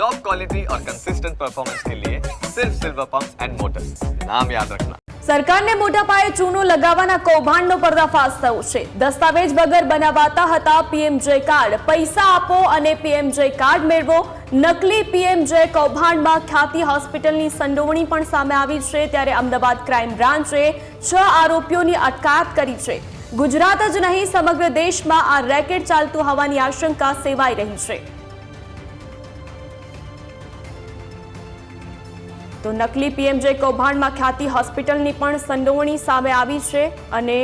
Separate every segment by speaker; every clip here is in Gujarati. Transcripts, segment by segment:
Speaker 1: टॉप क्वालिटी और कंसिस्टेंट परफॉर्मेंस के लिए सिर्फ सिल्वर पंप एंड मोटर्स नाम याद रखना
Speaker 2: સરકારને મોટા પાયે ચૂનો લગાવવાના કૌભાંડનો પર્દાફાશ થયો છે દસ્તાવેજ વગર બનાવાતા હતા પીએમજે કાર્ડ પૈસા આપો અને પીએમજે કાર્ડ મેળવો નકલી પીએમજે કૌભાંડમાં ખ્યાતિ હોસ્પિટલની સંડોવણી પણ સામે આવી છે ત્યારે અમદાવાદ ક્રાઇમ બ્રાન્ચે છ આરોપીઓની અટકાયત કરી છે ગુજરાત જ નહીં સમગ્ર દેશમાં આ રેકેટ ચાલતું હોવાની આશંકા સેવાઈ રહી છે તો નકલી પીએમજે કૌભાંડમાં ખ્યાતિ હોસ્પિટલની પણ સંડોવણી સામે આવી છે અને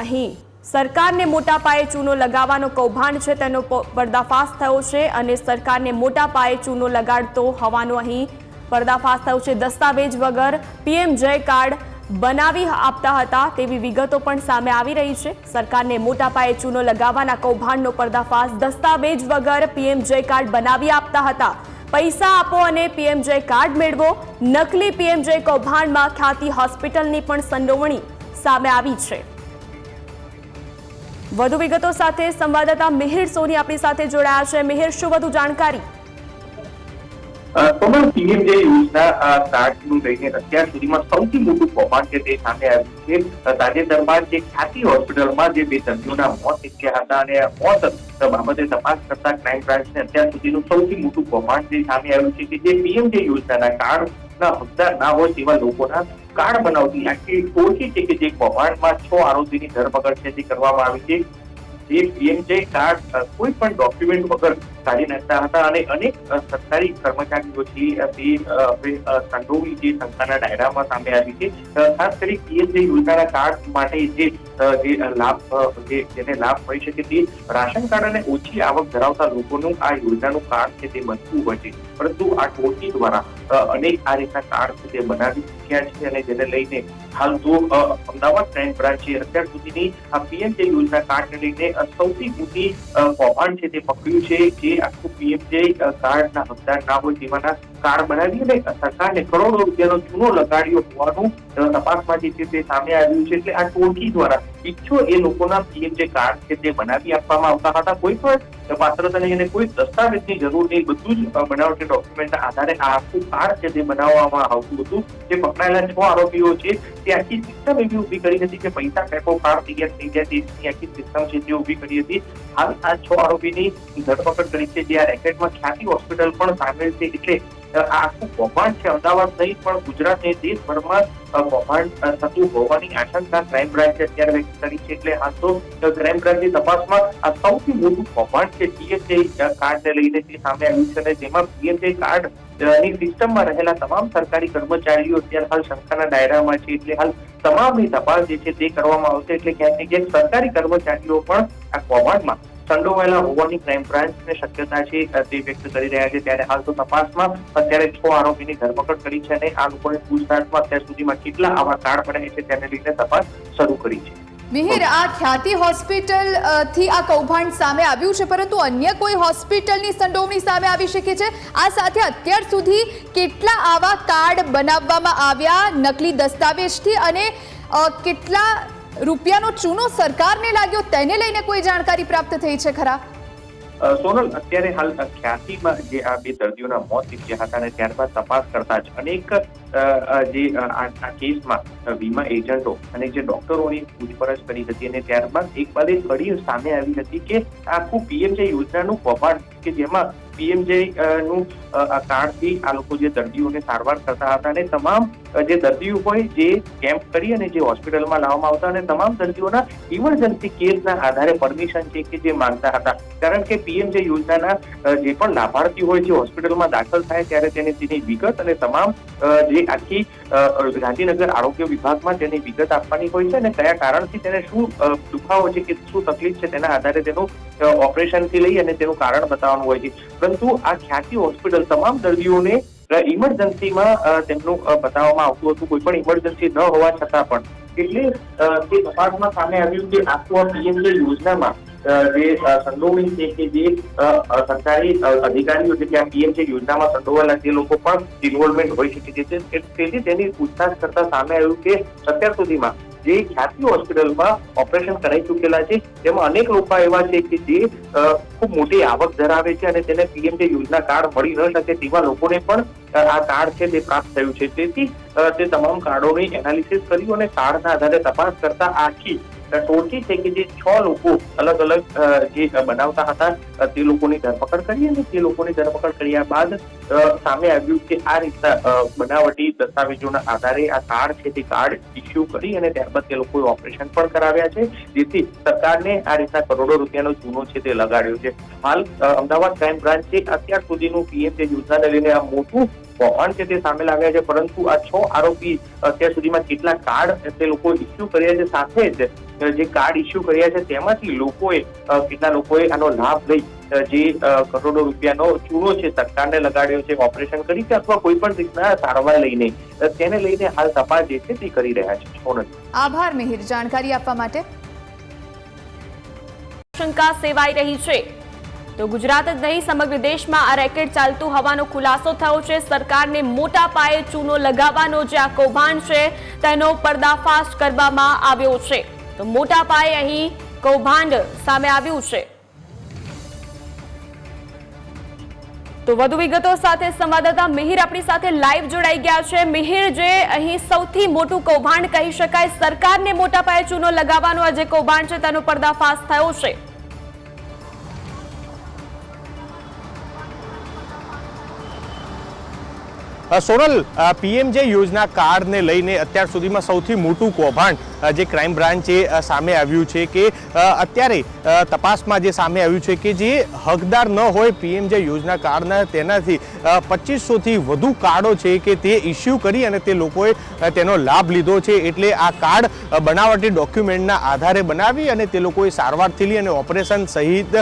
Speaker 2: અહીં સરકારને મોટા પાયે ચૂનો લગાવવાનો કૌભાંડ છે તેનો પર્દાફાશ થયો છે અને સરકારને મોટા પાયે ચૂનો લગાડતો હોવાનો અહીં પર્દાફાશ થયો છે. દસ્તાવેજ વગર પીએમ જય કાર્ડ બનાવી આપતા હતા તેવી વિગતો પણ સામે આવી રહી છે. સરકારને મોટા પાયે ચૂનો લગાવવાના કૌભાંડનો પર્દાફાશ દસ્તાવેજ વગર પીએમ જય કાર્ડ બનાવી આપતા હતા. પૈસા આપો અને પીએમજય કાર્ડ મેળવો. નકલી પીએમજય કૌભાંડમાં ખ્યાતિ હોસ્પિટલની પણ સંડોવણી સામે આવી છે. વધુ વિગતો સાથે સંવાદદાતા મિહિર સોની આપણી સાથે જોડાયા છે. મિહિર, શું વધુ જાણકારી?
Speaker 3: સૌથી મોટું કૌભાંડ હોસ્પિટલમાં બાબતે તપાસ કરતા ક્રાઇમ બ્રાન્ચને અત્યાર સુધીનું સૌથી મોટું કૌભાંડ જે સામે આવ્યું છે કે જે પીએમ જે યોજનાના કાર્ડના હકદાર ના હોય તેવા લોકોના કાર્ડ બનાવતી આખી ઓળખી છે કે જે કૌભાંડમાં છ આરોપીની ધરપકડ છે તે કરવામાં આવી છે. જે પીએમજે કાર્ડ કોઈ પણ ડોક્યુમેન્ટ વગર કાઢી નાખતા હતા અને અનેક સરકારી કર્મચારીઓ તે સંડોવી જે સંસ્થાના ડાયરામાં સામે આવી છે. ખાસ કરી પીએમજે યોજનાના કાર્ડ માટે જે જે લાભ જે, જેને લાભ મળી શકે તે રાશન કાર્ડ અને ઓછી આવક ધરાવતા લોકોનું આ યોજનાનું કાર્ડ છે તે બનતું હોય છે. પરંતુ આ ટોટી દ્વારા અનેક આ રીતના કાર્ડ છે, તે બનાવી ચૂક્યા છે અને જેને લઈને હાલ તો અમદાવાદ ક્રાઇમ બ્રાન્ચે અત્યાર સુધીની આ પીએમજે યોજના કાર્ડને લઈને સૌથી મોટી કૌભાંડ છે તે પકડ્યું છે જે આખું પીએમજે કાર્ડના હકદાર ના હોય તેવાના કાર્ડ બનાવી અને સરકારને કરોડો રૂપિયાનો ચૂનો લગાડ્યો હોવાનું તપાસમાં જે છે તે સામે આવ્યું છે એટલે આ ટોળકી દ્વારા ઈચ્છો એ લોકોના પીએમજે કાર્ડ છે તે બનાવી આપવામાં આવતા હતા. કોઈ પણ પાત્રતાને એને કોઈ દસ્તાવેજની જરૂર નહીં. બધું જ બનાવટી ડોક્યુમેન્ટના આધારે આ આખું કાર્ડ છે તે બનાવવામાં આવતું હતું. જે પકડાયેલા છ આરોપીઓ છે તે આખી સિસ્ટમ એવી ઊભી કરી હતી કે પૈસા ફેંકો કાર્ડ તૈયાર થઈ જાય તેની આખી સિસ્ટમ છે તે ઊભી કરી હતી. હાલ આ છ આરોપીની ધરપકડ કરી છે. જે આ રેકેટમાં ખ્યાતિ હોસ્પિટલ પણ સામેલ છે. એટલે આખું કૌભાંડ છે. અમદાવાદ નહીં પણ ગુજરાત દેશભરમાં કૌભાંડ થતું હોવાની આશંકા ક્રાઇમ બ્રાન્ચે અત્યારે વ્યક્ત કરી છે. એટલે હાલ તો ક્રાઇમ બ્રાન્ચની તપાસમાં આ સૌથી મોટું કૌભાંડ છે પીએમજે કાર્ડને લઈને તે સામે આવ્યું છે. અને જેમાં પીએમજે કાર્ડની સિસ્ટમમાં રહેલા તમામ સરકારી કર્મચારીઓ અત્યારે હાલ શંકાના દાયરામાં છે. એટલે હાલ તમામની તપાસ જે છે તે કરવામાં આવશે. એટલે ક્યાંક ને ક્યાંક સરકારી કર્મચારીઓ પણ આ કૌભાંડમાં સંડોવાયેલા હોવાની ક્રાઇમ બ્રાન્ચને શક્યતા છે તે વ્યક્ત કરી રહ્યા છે. ત્યારે હાલ તો તપાસમાં અત્યારે છ આરોપીની ધરપકડ કરી છે અને આ લોકોને પૂછતાછમાં અત્યાર સુધીમાં કેટલા આવા કાર્ડ બને છે તેને લઈને તપાસ શરૂ કરી છે.
Speaker 4: મિહિર, આ ખ્યાતિ હોસ્પિટલથી આ કૌભાંડ સામે આવ્યું છે, પરંતુ અન્ય કોઈ હોસ્પિટલની સંડોવણી સામે આવી શકે છે? આ સાથે અત્યાર સુધી કેટલા આવા કાર્ડ બનાવવામાં આવ્યા નકલી દસ્તાવેજથી અને કેટલા રૂપિયાનો ચૂનો સરકારને લાગ્યો, તેને લઈને કોઈ જાણકારી પ્રાપ્ત થઈ છે ખરા?
Speaker 3: સોનલ, અત્યારે હાલ ખ્યાતિમાં જે આ બે દર્દીઓના મોત નીપજ્યા હતા અને ત્યારબાદ તપાસ કરતા જ અનેક જે આ વીમા એજન્ટો અને જે ડોક્ટરોની પૂછપરછ કરી હતી અને ત્યારબાદ એક બાદ એક કડી સામે આવી હતી કે આખું પીએમજે યોજનાનું કૌભાંડ કે જેમાં પીએમજે નું કાર્ડથી આ લોકો જે દર્દીઓને સારવાર કરતા હતા અને તમામ જે દર્દીઓ હોય જે કેમ્પ કરી અને જે હોસ્પિટલમાં લાવવામાં આવતા અને તમામ દર્દીઓના ઇમરજન્સી કેસના આધારે પરમિશન છે કે જે માંગતા હતા. કારણ કે પીએમજે યોજનાના જે પણ લાભાર્થી હોય જે હોસ્પિટલમાં દાખલ થાય ત્યારે તેને તેની વિગત અને તમામ અ, જે આખી ગાંધીનગર આરોગ્ય વિભાગમાં તેની વિગત આપવાની હોય છે અને કયા કારણથી તેને શું દુખાવો છે કે શું તકલીફ છે તેના આધારે તેનું ઓપરેશનથી લઈ અને તેનું કારણ બતાવવાનું હોય છે. પરંતુ આ ખ્યાતિ હોસ્પિટલ તમામ દર્દીઓને ઇમરજન્સીમાં તેમનું બતાવવામાં આવતું હતું. કોઈ પણ ઇમરજન્સી ન હોવા છતાં પણ. એટલે તે તપાસમાં સામે આવ્યું કે આખું આ પીએમજે યોજનામાં જે સંડોવણી છે કે જે સરકારી અધિકારીઓ છે કે આ પીએમજે યોજનામાં સંડોવાયેલા તે લોકો પણ ઇન્વોલ્વમેન્ટ હોઈ શકે છે. તેથી તેની પૂછતાછ કરતા સામે આવ્યું કે અત્યાર સુધીમાં જે ખ્યાતિ હોસ્પિટલમાં ઓપરેશન કરાઈ ચૂકેલા છે, તેમાં અનેક લોકો એવા છે કે જે ખૂબ મોટી આવક ધરાવે છે અને તેને પીએમજે યોજના કાર્ડ મળી ન શકે તેવા લોકોને પણ આ કાર્ડ છે તે પ્રાપ્ત થયું છે. તેથી તે તમામ કાર્ડોની એનાલિસિસ કર્યું અને કાર્ડના આધારે તપાસ કરતા આખી ટોળકી છે કે જે છ લોકો અલગ અલગ જે બનાવતા હતા તે લોકોની ધરપકડ કરી અને તે લોકોની ધરપકડ કર્યા બાદ સામે આવ્યું કે આ રીતના બનાવટી દસ્તાવેજોના આધારે આ કાર્ડ છે તે કાર્ડ ઇસ્યુ કરી અને ત્યારબાદ તે લોકોએ ઓપરેશન પણ કરાવ્યા છે. જેથી સરકારને આ રીતના કરોડો રૂપિયાનો ચૂનો છે તે લગાડ્યો છે. હાલ અમદાવાદ ક્રાઇમ બ્રાન્ચે અત્યાર સુધીનું પીએમ યોજનાને લઈને આ મોટું કૌભાંડ છે તે સામે લાવ્યા છે. પરંતુ આ છ આરોપી અત્યાર સુધીમાં કેટલા કાર્ડ તે લોકો ઇસ્યુ કર્યા છે. સાથે જ જે કાર્ડ ઇસ્યુ કર્યા છે તેમાંથી લોકોએ કેટલા લોકોએ આનો લાભ લઈ જે કરોડો રૂપિયાનો ચૂનો છે, સરકારને લગાડ્યો છે, ઓપરેશન કરી છે અથવા કોઈ પણ રીતના સારવાર લઈને તેને લઈને હાલ તપાસ જે છે તે કરી રહ્યા છે. સોનલ
Speaker 4: આભાર મિહિર. જાણકારી આપવા માટે.
Speaker 2: શંકા સેવાઈ રહી છે. તો ગુજરાત જ નહીં, સમગ્ર દેશમાં આ રેકેટ ચાલતું હોવાનો ખુલાસો થયો છે. સરકારને મોટા પાયે ચૂનો લગાવવાનો જે આ કૌભાંડ છે, તેનો પર્દાફાશ કરવામાં આવ્યો છે. તો મોટા પાયે અહીં કૌભાંડ સામે આવ્યું છે. તો વધુ વિગતો સાથે સંવાદદાતા મિહિર આપણી સાથે લાઈવ જોડાઈ ગયા છે. મિહિર, જે અહીં સૌથી મોટું કૌભાંડ કહી શકાય, સરકારને મોટા પાયે ચૂનો લગાવવાનો આ જે કૌભાંડ છે, તેનો પર્દાફાશ થયો છે.
Speaker 5: સોનલ પીએમજે યોજના કાર્ડને લઈને અત્યાર સુધીમાં સૌથી મોટું કૌભાંડ જે ક્રાઇમ બ્રાન્ચે અ, સામે આવ્યું છે કે અત્યારે તપાસમાં જે સામે આવ્યું છે કે જે હકદાર ન હોય પીએમજે યોજના કાર્ડના તેનાથી પચીસોથી વધુ કાર્ડો છે કે તે ઇસ્યુ કરી અને તે લોકોએ તેનો લાભ લીધો છે એટલે આ કાર્ડ બનાવટી ડોક્યુમેન્ટના આધારે બનાવી અને તે લોકોએ સારવારથી લઈ અને ઓપરેશન સહિત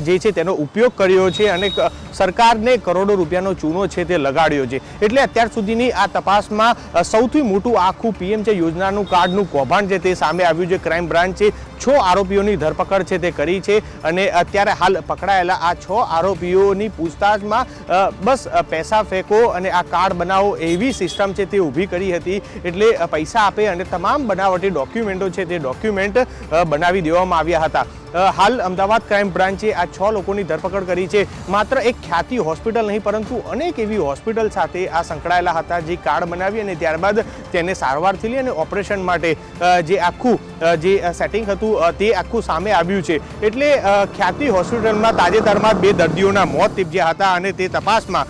Speaker 5: જે છે તેનો ઉપયોગ કર્યો છે અને સરકારને કરોડો રૂપિયાનો ચૂનો છે તે લગાડ્યો છે. એટલે અત્યાર સુધીની આ તપાસમાં સૌથી મોટું આખું પીએમ છે યોજનાનું કાર્ડનું કૌભાંડ છે તે સામે આવ્યું છે ક્રાઇમ બ્રાન્ચે છ આરોપીઓની ધરપકડ છે તે કરી છે અને અત્યારે હાલ પકડાયેલા આ છ આરોપીઓની પૂછતાછમાં બસ પૈસા ફેંકો અને આ કાર્ડ બનાવો એવી સિસ્ટમ છે તે ઊભી કરી હતી. એટલે પૈસા આપે અને તમામ બનાવટી ડોક્યુમેન્ટો છે તે ડોક્યુમેન્ટ બનાવી દેવામાં આવ્યા હતા. હાલ અમદાવાદ ક્રાઇમ બ્રાન્ચે આ છ લોકોની ધરપકડ કરી છે. માત્ર એક ખ્યાતિ હોસ્પિટલ નહીં, પરંતુ અનેક એવી હોસ્પિટલ સાથે આ સંકળાયેલા હતા જે કાર્ડ બનાવી અને ત્યારબાદ તેને સારવારથી લઈ અને ઓપરેશન માટે જે આખું જે સેટિંગ હતું તે આખું સામે આવ્યું છે. એટલે ખ્યાતિ હોસ્પિટલમાં તાજેતરમાં બે દર્દીઓના મોત નીપજ્યા હતા અને તે તપાસમાં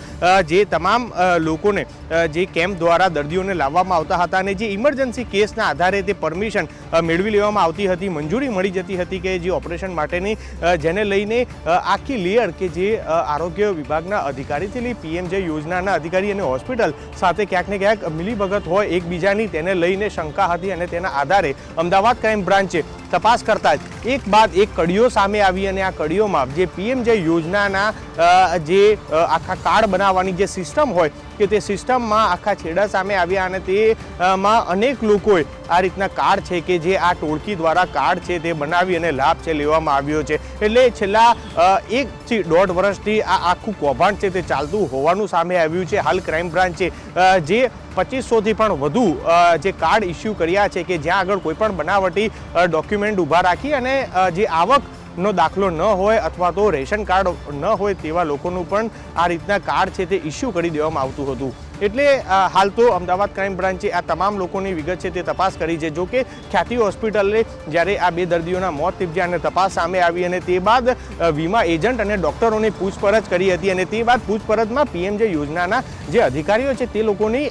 Speaker 5: જે તમામ લોકોને જે કેમ્પ દ્વારા દર્દીઓને લાવવામાં આવતા હતા અને જે ઇમરજન્સી કેસના આધારે તે પરમિશન મેળવી લેવામાં આવતી હતી. મંજૂરી મળી જતી હતી કે જે ઓપરેશન માટેની જેને લઈને આખી લેયર કે જે આરોગ્ય વિભાગના અધિકારીથી લઈ પીએમજે યોજનાના અધિકારી અને હોસ્પિટલ સાથે ક્યાંક ને ક્યાંક મિલીભગત હોય એકબીજાની, તેને લઈને શંકા હતી અને તેના આધારે અમદાવાદ ક્રાઇમ બ્રાન્ચે તપાસ કરતા જ એક બાદ એક કડીઓ સામે આવી અને આ કડીઓમાં જે પીએમજે યોજનાના જે આખા કાર્ડ બનાવવાની જે સિસ્ટમ હોય કે તે સિસ્ટમમાં આખા છેડા સામે આવ્યા અને તેમાં અનેક લોકોએ આ રીતના કાર્ડ છે કે જે આ ટોળકી દ્વારા કાર્ડ છે તે બનાવી અને લાભ છે લેવામાં આવ્યો છે. એટલે છેલ્લા એકથી દોઢ વર્ષથી આ આખું કૌભાંડ છે તે ચાલતું હોવાનું સામે આવ્યું છે. હાલ ક્રાઇમ બ્રાન્ચે જે પચીસોથી પણ વધુ જે કાર્ડ ઇસ્યુ કર્યા છે કે જ્યાં આગળ કોઈપણ બનાવટી ડોક્યુમેન્ટ ઊભા રાખી અને જે આવક નો દાખલો ન હોય અથવા તો રેશન કાર્ડ ન હોય તેવા લોકોનું પણ આ રીતના કાર્ડ છે તે ઇસ્યુ કરી દેવામાં આવતું હતું. એટલે હાલ તો અમદાવાદ ક્રાઇમ બ્રાન્ચે આ તમામ લોકોની વિગત છે તે તપાસ કરી છે. જો કે, ખ્યાતિ હોસ્પિટલે જ્યારે આ બે દર્દીઓના મોત નીપજ્યા અને તપાસ સામે આવી અને તે બાદ વીમા એજન્ટ અને ડૉક્ટરોની પૂછપરછ કરી હતી અને તે બાદ પૂછપરછમાં પીએમજે યોજનાના જે અધિકારીઓ છે તે લોકોની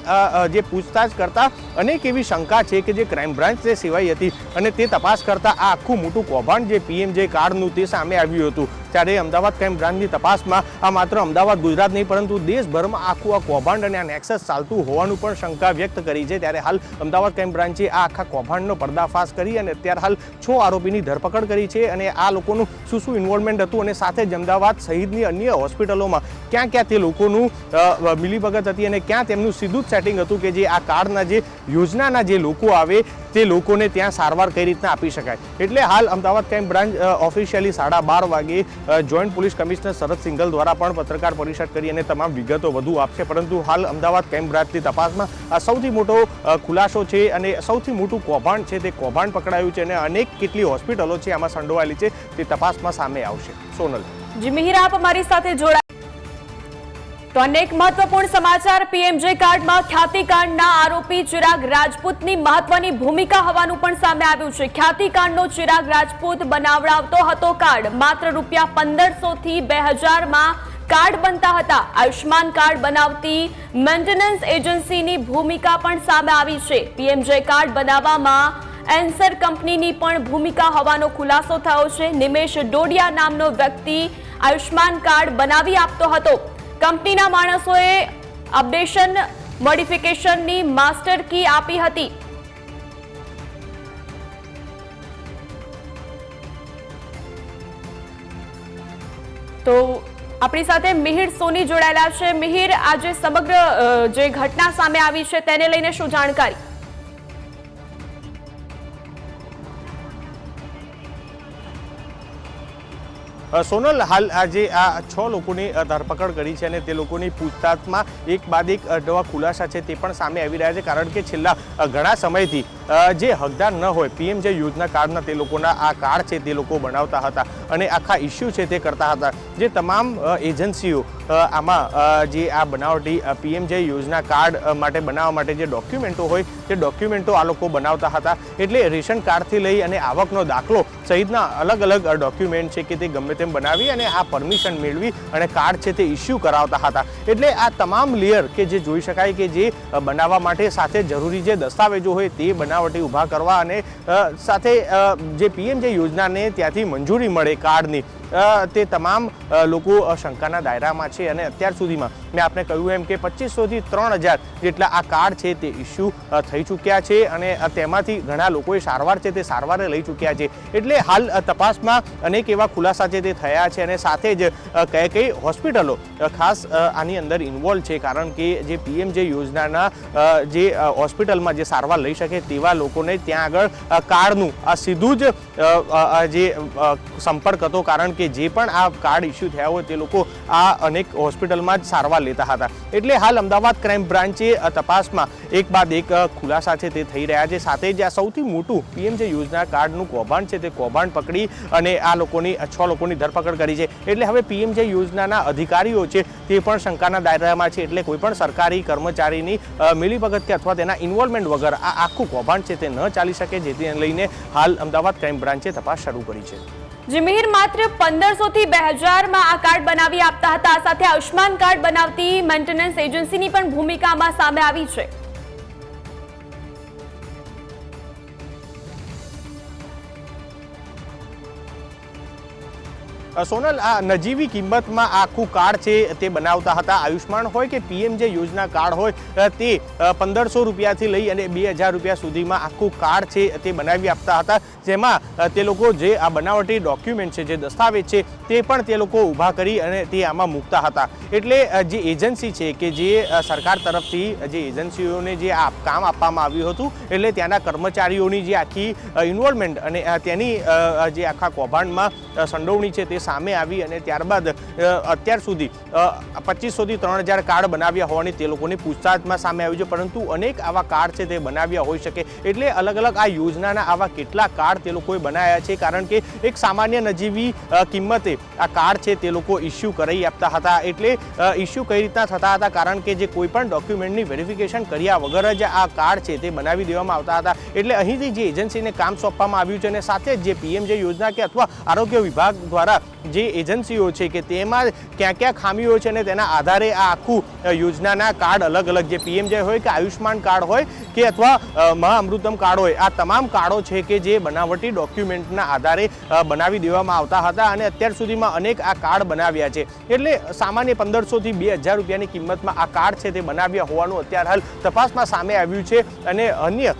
Speaker 5: જે પૂછતાછ કરતા અનેક એવી શંકા છે કે જે ક્રાઇમ બ્રાન્ચ તે સેવાઈ હતી અને તે તપાસ કરતા આ આખું મોટું કૌભાંડ જે પીએમજે કાર્ડનું તે સામે આવ્યું હતું. ત્યારે અમદાવાદ ક્રાઇમ બ્રાન્ચની તપાસમાં આ માત્ર અમદાવાદ, ગુજરાત નહીં, પરંતુ દેશભરમાં આખું આ કૌભાંડ અને આ નેક્સસ ચાલતું હોવાનું પણ શંકા વ્યક્ત કરી છે. ત્યારે હાલ અમદાવાદ ક્રાઇમ બ્રાન્ચે આ આખા કૌભાંડનો પર્દાફાશ કરી અને અત્યારે હાલ છ આરોપીની ધરપકડ કરી છે અને આ લોકોનું શું શું ઇન્વોલ્વમેન્ટ હતું અને સાથે જ અમદાવાદ સહિતની અન્ય હોસ્પિટલોમાં ક્યાં ક્યાં તે લોકોનું મિલીભગત હતી અને ક્યાં તેમનું સીધું જ સેટિંગ હતું કે જે આ કાર્ડના જે યોજનાના જે લોકો આવે તે લોકોને ત્યાં સારવાર કઈ રીતના આપી શકાય. એટલે હાલ અમદાવાદ ક્રાઇમ બ્રાન્ચ ઓફિશિયલી સાડા બાર વાગે joint police commissioner Sharad Singhal દ્વારા પણ પત્રકાર પરિષદ કરી અને તમામ વિગતો વધુ આપશે. પરંતુ હાલ અમદાવાદ કેમ્પ બ્રાન્ચની તપાસમાં સૌથી મોટો ખુલાસો છે અને સૌથી મોટું કૌભાંડ છે તે કૌભાંડ પકડાયું છે અને અનેક કેટલી હોસ્પિટલો છે આમાં સંડોવાયેલી છે તે તપાસમાં સામે આવશે. સોનલ.
Speaker 2: જી, મિહિર, આપ અમારી સાથે જોડાયા તો અનેક મહત્વપૂર્ણ સમાચાર પીએમજે કાર્ડમાં ખ્યાતિકાંડના આરોપી ચિરાગ રાજપૂતની મહત્વની ભૂમિકા હોવાનું પણ સામે આવ્યું છે. ખ્યાતિકાંડનો ચિરાગ રાજપૂત બનાવડાવતો હતો કાર્ડ. માત્ર રૂપિયા પંદરસો થી બે હજારમાં કાર્ડ બનતા હતા. આયુષ્માન કાર્ડ બનાવતી મેન્ટેનન્સ એજન્સીની ભૂમિકા પણ સામે આવી છે. પીએમજે કાર્ડ બનાવવામાં એન્સર કંપનીની પણ ભૂમિકા હોવાનો ખુલાસો થયો છે. નિમેશ ડોડિયા નામનો વ્યક્તિ આયુષ્માન કાર્ડ બનાવી આપતો હતો. કંપનીના માણસોએ અપડેશન, મોડિફિકેશનની માસ્ટર કી આપી હતી. તો આપણી સાથે મિહિર સોની જોડાયેલા છે. મિહિર, આજે સમગ્ર જે ઘટના સામે આવી છે તેને લઈને શું જાણકારી?
Speaker 5: સોનલ, હાલ આજે આ છ લોકોની ધરપકડ કરી છે અને તે લોકોની પૂછતાછમાં એક બાદ એક નવા ખુલાસા છે તે પણ સામે આવી રહ્યા છે કારણ કે છેલ્લા ઘણા સમયથી જે હકદાર ન હોય, પીએમ જે યોજના કાર્ડના તે લોકોના આ કાર્ડ છે તે લોકો બનાવતા હતા અને આખા ઇસ્યુ છે તે કરતા હતા. જે તમામ એજન્સીઓ આમાં જે આ બનાવટી પીએમ જે યોજના કાર્ડ માટે બનાવવા માટે જે ડોક્યુમેન્ટો હોય, તે ડોક્યુમેન્ટો આ લોકો બનાવતા હતા. એટલે રેશન કાર્ડથી લઈ અને આવકનો દાખલો સહિતના અલગ અલગ ડોક્યુમેન્ટ છે કે તે ગમે તેમ બનાવી અને આ પરમિશન મેળવી અને કાર્ડ છે તે ઇસ્યુ કરાવતા હતા. એટલે આ તમામ લેયર કે જે જોઈ શકાય કે જે બનાવવા માટે સાથે જરૂરી જે દસ્તાવેજો હોય તે બનાવટી ઊભા કરવા અને સાથે જે પીએમ જે યોજનાને ત્યાંથી મંજૂરી મળે કાર્ડની તે તમામ લોકો શંકાના દાયરામાં છે અને અત્યાર સુધીમાં મેં આપને કહ્યું એમ કે પચીસોથી ત્રણ હજાર જેટલા આ કાર્ડ છે તે ઇસ્યુ થઈ ચૂક્યા છે અને તેમાંથી ઘણા લોકોએ સારવાર છે તે સારવારે લઈ ચૂક્યા છે. એટલે હાલ તપાસમાં અનેક એવા ખુલાસા છે તે થયા છે અને સાથે જ કઈ કઈ હોસ્પિટલો ખાસ આની અંદર ઇન્વોલ્વ છે. કારણ કે જે પીએમ જે યોજનાના જે હોસ્પિટલમાં જે સારવાર લઈ શકે તેવા લોકોને ત્યાં આગળ કાર્ડનું, આ સીધું જ જે સંપર્ક હતો. કારણ કે જે પણ આ કાર્ડ ઇસ્યુ થયા હોય તે લોકો આ અનેક હોસ્પિટલમાં જ સારવાર લેતા હતા. એટલે હાલ અમદાવાદ ક્રાઇમ બ્રાન્ચે તપાસમાં એક બાદ એક ખુલાસા છે તે થઈ રહ્યા છે. સાથે જ આ સૌથી મોટું પીએમ જે યોજના કાર્ડનું કૌભાંડ છે તે કૌભાંડ પકડી અને આ લોકોની છ લોકોની ધરપકડ કરી છે. એટલે હવે પીએમ જે યોજનાના અધિકારીઓ છે તે પણ શંકાના દાયરામાં છે. એટલે કોઈ પણ સરકારી કર્મચારીની મિલીભગત કે અથવા તેના ઇન્વોલ્વમેન્ટ વગર આ આખું કૌભાંડ છે તે ન ચાલી શકે, જેથી લઈને હાલ અમદાવાદ ક્રાઇમ બ્રાન્ચે તપાસ શરૂ કરી છે.
Speaker 2: જે માત્ર પંદરસો થી બે હજારમાં આ કાર્ડ બનાવી આપતા હતા. સાથે આયુષ્માન કાર્ડ બનાવતી મેન્ટેનન્સ એજન્સીની પણ ભૂમિકામાં સામે આવી છે.
Speaker 5: સોનલ, આ નજીવી કિંમતમાં આખું કાર્ડ છે તે બનાવતા હતા. આયુષ્માન હોય કે પીએમ જે યોજના કાર્ડ હોય તે પંદરસો રૂપિયાથી લઈ અને બે હજાર રૂપિયા સુધીમાં આખું કાર્ડ છે તે બનાવી આપતા હતા. જેમાં તે લોકો જે આ બનાવટી ડોક્યુમેન્ટ છે, જે દસ્તાવેજ છે, તે પણ તે લોકો ઊભા કરી અને તે આમાં મૂકતા હતા. એટલે જે એજન્સી છે કે જે સરકાર તરફથી જે એજન્સીઓને જે કામ આપવામાં આવ્યું હતું, એટલે ત્યાંના કર્મચારીઓની જે આખી ઇન્વોલ્વમેન્ટ અને તેની જે આખા કૌભાંડમાં સંડોવણી છે તે સામે આવી અને ત્યારબાદ અત્યાર સુધી પચીસોથી ત્રણ હજાર કાર્ડ બનાવ્યા હોવાની તે લોકોની પૂછતાછમાં સામે આવ્યું છે. પરંતુ અનેક આવા કાર્ડ છે તે બનાવ્યા હોઈ શકે. એટલે અલગ અલગ આ યોજનાના આવા કેટલા કાર્ડ તે લોકોએ બનાવ્યા છે. કારણ કે એક સામાન્ય નજીવી કિંમતે આ કાર્ડ છે તે લોકો ઇસ્યુ કરી આપતા હતા. એટલે ઇસ્યુ કઈ રીતના થતા હતા? કારણ કે જે કોઈ પણ ડોક્યુમેન્ટની વેરિફિકેશન કર્યા વગર જ આ કાર્ડ છે તે બનાવી દેવામાં આવતા હતા. એટલે અહીંથી જે એજન્સીને કામ સોંપવામાં આવ્યું છે અને સાથે જે પીએમ જે યોજના કે અથવા આરોગ્ય વિભાગ દ્વારા જે એજન્સીઓ છે કે તેમાં ક્યાં ક્યાં ખામીઓ છે અને તેના આધારે આ આખું યોજનાના કાર્ડ અલગ અલગ જે પીએમજય હોય કે આયુષ્માન કાર્ડ હોય કે અથવા મહાઅમૃતમ કાર્ડ હોય, આ તમામ કાર્ડો છે કે જે બનાવટી ડોક્યુમેન્ટના આધારે બનાવી દેવામાં આવતા હતા અને અત્યાર સુધીમાં અનેક આ કાર્ડ બનાવ્યા છે. એટલે સામાન્ય પંદરસોથી બે હજાર રૂપિયાની કિંમતમાં આ કાર્ડ છે તે બનાવ્યા હોવાનું અત્યાર હાલ તપાસમાં સામે આવ્યું છે અને અન્ય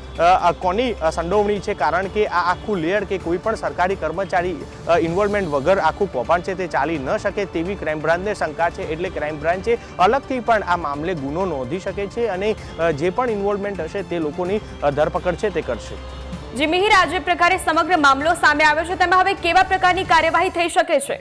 Speaker 5: કોની સંડોવણી છે? કારણ કે આ આખું લેયર કે કોઈ પણ સરકારી કર્મચારી ઇન્વોલ્વમેન્ટ વગર આખું કૌભાંડ છે તે ચાલી ન શકે તેવી ક્રાઇમ બ્રાન્ચને શંકા છે. એટલે ક્રાઇમ બ્રાન્ચે અલગથી પણ આ મામલે ગુનો નોંધી શકે છે અને જે પણ ઇન્વોલ્વમેન્ટ હશે તે લોકોની ધરપકડ છે તે કરશે.
Speaker 2: જે મિહિર, આજે પ્રકારે સમગ્ર મામલો સામે આવ્યો છે. તેમાં હવે કેવા પ્રકારની કાર્યવાહી થઈ શકે છે?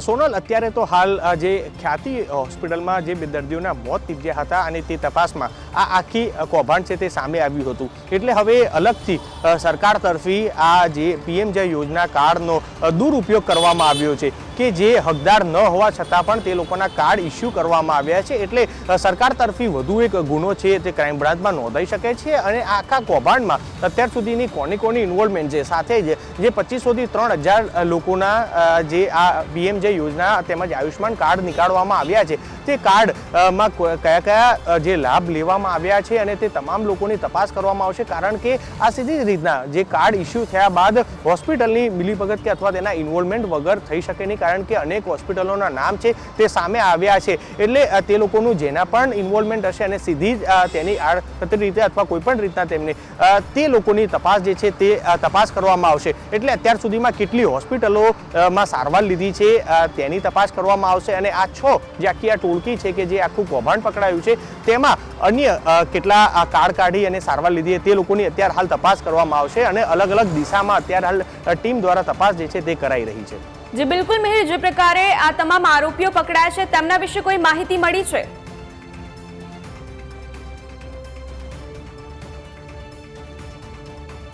Speaker 5: સોનલ, અત્યારે તો હાલ જે ખ્યાતિ હોસ્પિટલમાં જે દર્દીઓના મોત નીપજ્યા હતા અને તે તપાસમાં આ આખી કૌભાંડ છે તે સામે આવ્યું હતું. એટલે હવે અલગથી સરકાર તરફી આ જે પીએમ જય યોજના કાર્ડનો દુરુપયોગ કરવામાં આવ્યો છે. કે જે હકદાર ન હોવા છતાં પણ તે લોકોના કાર્ડ ઇસ્યુ કરવામાં આવ્યા છે. એટલે સરકાર તરફી વધુ એક ગુનો છે તે ક્રાઇમ બ્રાન્ચમાં નોંધાઈ શકે છે અને આખા કૌભાંડમાં અત્યાર સુધીની કોની કોની ઇન્વોલ્વમેન્ટ છે? સાથે જ જે પચીસોથી ત્રણ હજાર લોકોના જે આ પીએમજે યોજના તેમજ આયુષ્યમાન કાર્ડ નીકાળવામાં આવ્યા છે તે કાર્ડમાં કયા કયા જે લાભ લેવામાં આવ્યા છે અને તે તમામ લોકોની તપાસ કરવામાં આવશે. કારણ કે આ સીધી રીતના જે કાર્ડ ઇસ્યુ થયા બાદ હોસ્પિટલની મિલીભગત કે અથવા તેના ઇન્વોલ્વમેન્ટ વગર થઈ શકે નહીં. કારણ કે અનેક હોસ્પિટલોના નામ છે તે સામે આવ્યા છે. એટલે તે લોકોનું જેના પણ ઇન્વોલ્વમેન્ટ હશે અને સીધી જ તેની આડકતરી રીતે અથવા કોઈ પણ રીતના તેમને તે લોકોની તપાસ જે છે તે તપાસ કરવામાં આવશે. એટલે અત્યાર સુધીમાં કેટલી હોસ્પિટલોમાં સારવાર લીધી છે તેની તપાસ કરવામાં આવશે અને આ છ જે આખી આ ટોળકી છે કે જે આખું કૌભાંડ પકડાયું છે, તેમાં અન્ય કેટલા આ કાર્ડ કાઢી અને સારવાર લીધી તે લોકોની અત્યારે હાલ તપાસ કરવામાં આવશે અને અલગ અલગ દિશામાં અત્યારે હાલ ટીમ દ્વારા તપાસ જે છે તે કરાઈ રહી છે.
Speaker 2: જે, બિલકુલ મિહિર, જે પ્રકારે આ તમામ આરોપીઓ પકડાયા છે, તેમના વિશે કોઈ માહિતી મળી છે?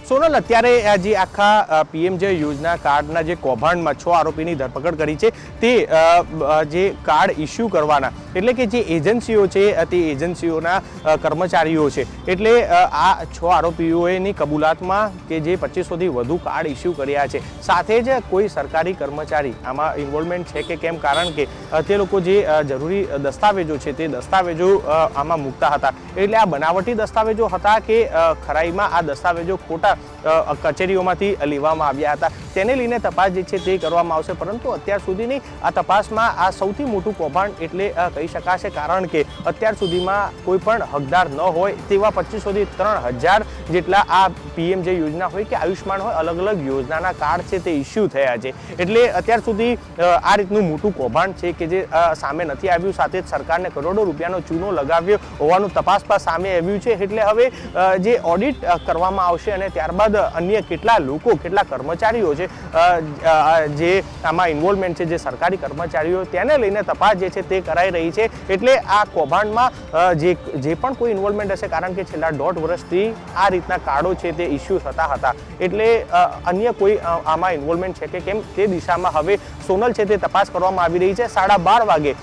Speaker 5: સોનલ, અત્યારે આ જે આખા પીએમજે યોજના કાર્ડના જે કૌભાંડમાં છ, આરોપીની ધરપકડ કરી છે, તે જે કાર્ડ ઇસ્યુ કરવાના. એટલે કે જે એજન્સીઓ છે તે એજન્સીઓના કર્મચારીઓ છે. એટલે આ છ આરોપીઓની કબૂલાતમાં કે જે પચીસોથી વધુ કાર્ડ ઇસ્યુ કર્યા છે. સાથે જ કોઈ સરકારી કર્મચારી, આમાં ઇન્વોલ્વમેન્ટ છે કે કેમ? કારણ કે તે લોકો જે જરૂરી દસ્તાવેજો છે, તે દસ્તાવેજો આમાં મૂકતા હતા. એટલે આ બનાવટી દસ્તાવેજો હતા કે ખરાઈમાં આ દસ્તાવેજો ખોટા કચેરીઓમાંથી લેવામાં આવ્યા હતા. તેને લઈને તપાસ જે છે તે કરવામાં આવશે, પરંતુ અત્યાર સુધીની આ તપાસમાં આ સૌથી મોટું કૌભાંડ એટલે કહી શકાશે કારણ કે અત્યાર સુધીમાં કોઈ પણ હકદાર ન હોય તેવા પચીસોથી ત્રણ હજાર જેટલા આ પીએમ જે યોજના હોય કે આયુષ્માન હોય, અલગ અલગ યોજનાના કાર્ડ છે તે ઇસ્યુ થયા છે. એટલે અત્યાર સુધી આ રીતનું મોટું કૌભાંડ છે કે જે સામે નથી આવ્યું, સાથે જ સરકારને કરોડો રૂપિયાનો ચૂનો લગાવ્યો હોવાનું તપાસ પણ સામે આવ્યું છે. એટલે હવે જે ઓડિટ કરવામાં આવશે અને ત્યારબાદ અન્ય કેટલા લોકો, કેટલા કર્મચારીઓ છે જે આમાં ઇન્વોલ્વમેન્ટ છે, જે સરકારી કર્મચારીઓ, તેને લઈને તપાસ જે છે તે કરાઈ રહી છે. એટલે આ કૌભાંડમાં જે જે પણ કોઈ ઇન્વોલ્વમેન્ટ હશે, કારણ કે છેલ્લા દોઢ વર્ષથી આ રીતના કાર્ડો છે તે ઇસ્યુ થતા હતા. એટલે અન્ય કોઈ આમાં ઇન્વોલ્વમેન્ટ છે કે કેમ, તે દિશામાં હવે સોનલ છે તે તપાસ કરવામાં આવી રહી છે. સાડા બાર વાગે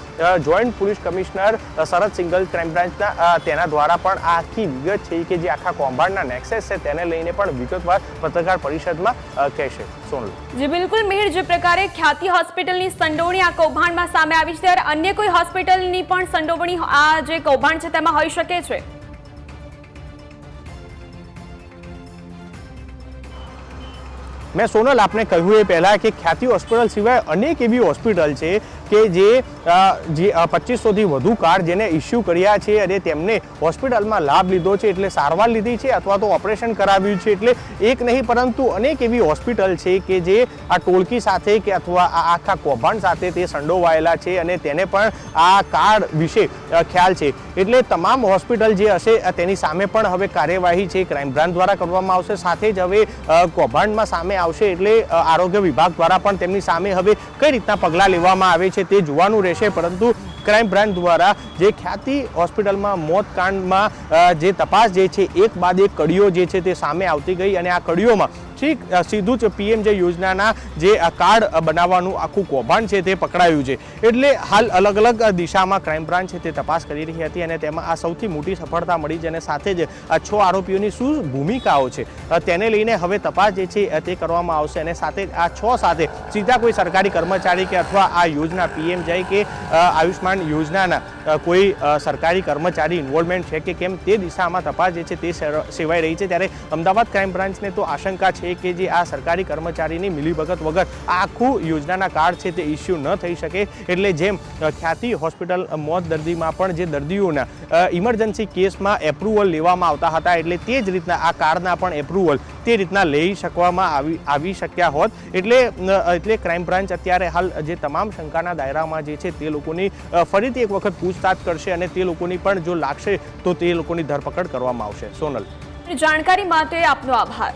Speaker 5: joint police commissioner Sharad Singhal crime બ્રાન્ચના તેના દ્વારા પણ આખી વિગત છે કે જે આખા કૌભાંડના નેક્સેસ છે તેને લઈને પણ વિગતવાર પત્રકાર પરિષદમાં કહેશે. સોનલ.
Speaker 2: જે બિલકુલ. મિહિર જે પ્રકારે ખ્યાતિ હોસ્પિટલની સંડોવણી આ કૌભાંડમાં સામે આવી છે ત્યારે અન્ય કોઈ હોસ્પિટલની પણ સંડોવણી આ જે કૌભાંડ છે તેમાં હોઈ શકે છે?
Speaker 5: મેં સોનલ આપને કહ્યું એ પહેલાં કે ખ્યાતિ હોસ્પિટલ સિવાય અનેક એવી હોસ્પિટલ છે કે જે જે પચીસોથી વધુ કાર્ડ જેને ઇસ્યુ કર્યા છે અને તેમને હોસ્પિટલમાં લાભ લીધો છે એટલે સારવાર લીધી છે અથવા તો ઓપરેશન કરાવ્યું છે એટલે એક નહીં, પરંતુ અનેક એવી હોસ્પિટલ છે કે જે આ ટોળકી સાથે કે અથવા આ આખા કૌભાંડ સાથે તે સંડોવાયેલા છે અને તેને પણ આ કાર્ડ વિશે ખ્યાલ છે. એટલે તમામ હોસ્પિટલ જે હશે તેની સામે પણ હવે કાર્યવાહી છે. ક્રાઇમ બ્રાન્ચ દ્વારા કરવામાં આવશે. સાથે જ હવે કૌભાંડમાં સામે આવશે એટલે આરોગ્ય વિભાગ દ્વારા પણ તેમની સામે હવે કઈ રીતના પગલાં લેવામાં આવે છે તે જોવાનું રહેશે. પરંતુ ક્રાઇમ બ્રાન્ચ દ્વારા જે ખ્યાતિ હોસ્પિટલમાં, મોત કાંડમાં જે તપાસ જે છે, એક બાદ એક કડીઓ જે છે તે સામે આવતી ગઈ અને આ કડીઓમાં ઠીક સીધું જ પીએમ જે યોજનાના જે આ કાર્ડ બનાવવાનું આખું કૌભાંડ છે તે પકડાયું છે. એટલે હાલ અલગ અલગ દિશામાં ક્રાઇમ બ્રાન્ચ છે તે તપાસ કરી રહી હતી અને તેમાં આ સૌથી મોટી સફળતા મળી છે અને સાથે જ આ છ આરોપીઓની શું ભૂમિકાઓ છે તેને લઈને હવે તપાસ જે છે તે કરવામાં આવશે અને સાથે આ છ સાથે સીધા કોઈ સરકારી કર્મચારી કે અથવા આ યોજના પીએમ જાય કે આયુષ્યમાન યોજનાના કોઈ સરકારી કર્મચારી ઇન્વોલ્વમેન્ટ છે કે કેમ તે દિશામાં તપાસ જે છે તે સેવાઈ રહી છે. ત્યારે અમદાવાદ ક્રાઇમ બ્રાન્ચને તો આશંકા છે કે જે આ સરકારી કર્મચારીની મિલીભગત વગર આખું યોજનાના કાર્ડ છે તે ઇસ્યુ ન થઈ શકે. એટલે જેમ ખ્યાતિ હોસ્પિટલ મોત દર્દીમાં પણ જે દર્દીઓના ઇમરજન્સી કેસમાં એપ્રુવલ લેવામાં આવતા હતા એટલે તે જ રીતના આ કાર્ડના પણ એપ્રુવલ તે રીતના લઈ શકવામાં આવી આવી શક્યા હોત. એટલે એટલે ક્રાઇમ બ્રાન્ચ અત્યારે હાલ જે તમામ શંકાના દાયરામાં જે છે તે લોકોની ફરીથી એક વખત પૂછતાછ કરશે અને તે લોકોની પણ જો લાગશે તો તે લોકોની ધરપકડ કરવામાં આવશે. સોનલ.
Speaker 2: જાણકારી માટે આપનો આભાર.